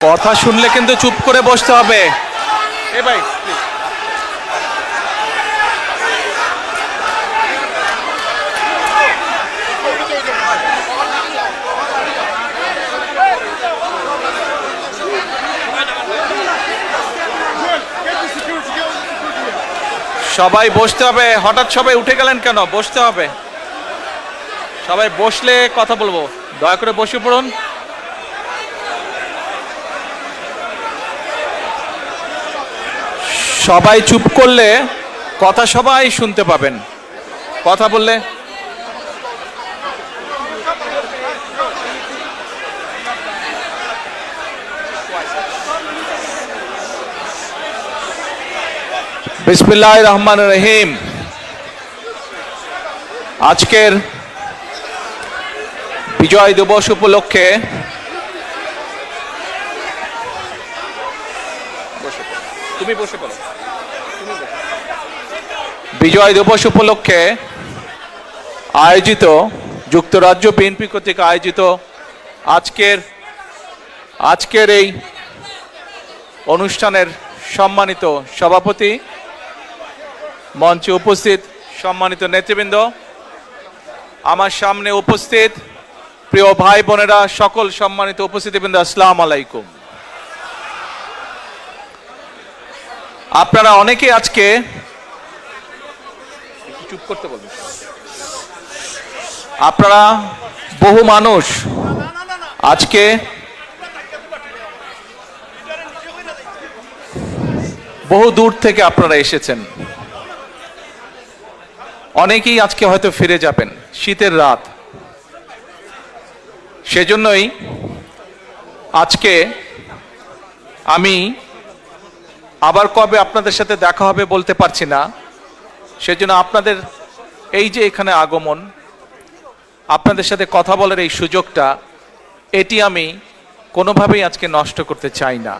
কথা শুনলে কিন্তু চুপ করে বসতে হবে। ভাই সবাই বসতে হবে। হঠাৎ সবাই উঠে গেলেন কেন? বসতে হবে। সবাই বসলে কথা বলব। দয়া করে বসে পড়ুন। সবাই চুপ করলে কথা সবাই শুনতে পাবেন। কথা বললে। বিসমিল্লাহ রহমান রহিম। আজকের বিজয় দিবস উপলক্ষে বসে পড়ো। তুমি বসে পড়ো বিজয় দিবস উপলক্ষে আয়োজিত, যুক্তরাজ্য বিএনপি কর্তৃক আয়োজিত আজকের আজকের এই অনুষ্ঠানের সম্মানিত সভাপতি মঞ্চে উপস্থিত সম্মানিত নেতৃবৃন্দ, আমার সামনে উপস্থিত প্রিয় ভাই বোনেরা, সকল সম্মানিত উপস্থিতিবৃন্দ, আসসালাম আলাইকুম। আপনারা অনেকে আজকে চুপ করতে বলবেন। আপনারা বহু মানুষ আজকে বহু দূর থেকে আপনারা এসেছেন। অনেকেই আজকে হয়তো ফিরে যাবেন, শীতের রাত। সেজন্যই আজকে আমি আবার কবে আপনাদের সাথে দেখা হবে বলতে পারছি না। সেজন্য আপনাদের এই যে এখানে আগমন আপনাদের সাথে কথা বলার এই সুযোগটা এটি আমি কোনোভাবেই আজকে নষ্ট করতে চাই না.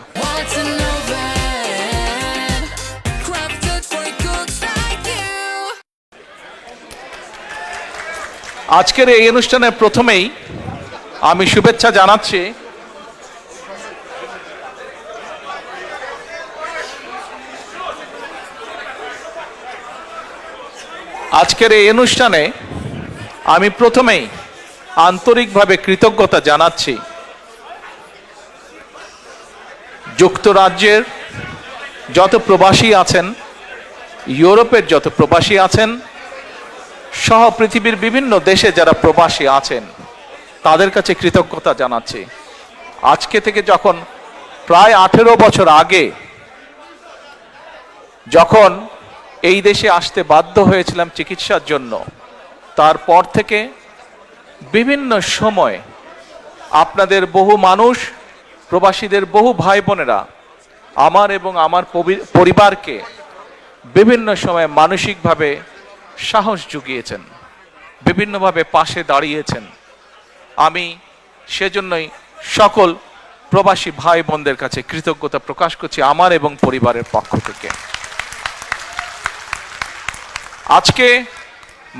আজকের এই অনুষ্ঠানের প্রথমেই আমি শুভেচ্ছা জানাচ্ছি আজকের এই অনুষ্ঠানে আমি প্রথমেই আন্তরিকভাবে কৃতজ্ঞতা জানাচ্ছি যুক্তরাজ্যের যত প্রবাসী আছেন, ইউরোপের যত প্রবাসী আছেন, সহ পৃথিবীর বিভিন্ন দেশে যারা প্রবাসী আছেন, তাদের কাছে কৃতজ্ঞতা জানাচ্ছি। আজকে থেকে যখন প্রায় আঠেরো বছর আগে যখন এই দেশে আসতে বাধ্য হয়েছিলাম চিকিৎসার জন্য। তারপর থেকে বিভিন্ন সময় আপনাদের বহু মানুষ, প্রবাসীদের বহু ভাই বোনেরা আমার এবং আমার পরিবারকে বিভিন্ন সময় মানসিকভাবে সাহস জুগিয়েছেন, বিভিন্নভাবে পাশে দাঁড়িয়েছেন। আমি সেজন্যই সকল প্রবাসী ভাই বোনদের কাছে কৃতজ্ঞতা প্রকাশ করছি আমার এবং পরিবারের পক্ষ থেকে। আজকে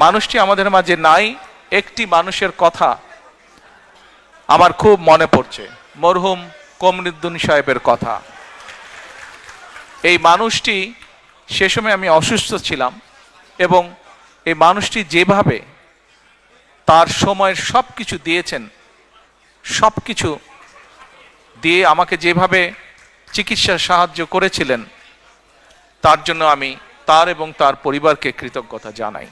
মানুষটি আমাদের মাঝে নাই, একটি মানুষের কথা আমার খুব মনে পড়ছে, মরহুম কমরুদ্দিন সাহেবের কথা। এই মানুষটি সে সময় আমি অসুস্থ ছিলাম এবং এই মানুষটি যেভাবে তার সময়ের সব কিছু দিয়েছেন সব কিছু দিয়ে আমাকে যেভাবে চিকিৎসার সাহায্য করেছিলেন, তার জন্য আমি তার এবং তার পরিবারকে কৃতজ্ঞতা জানাই।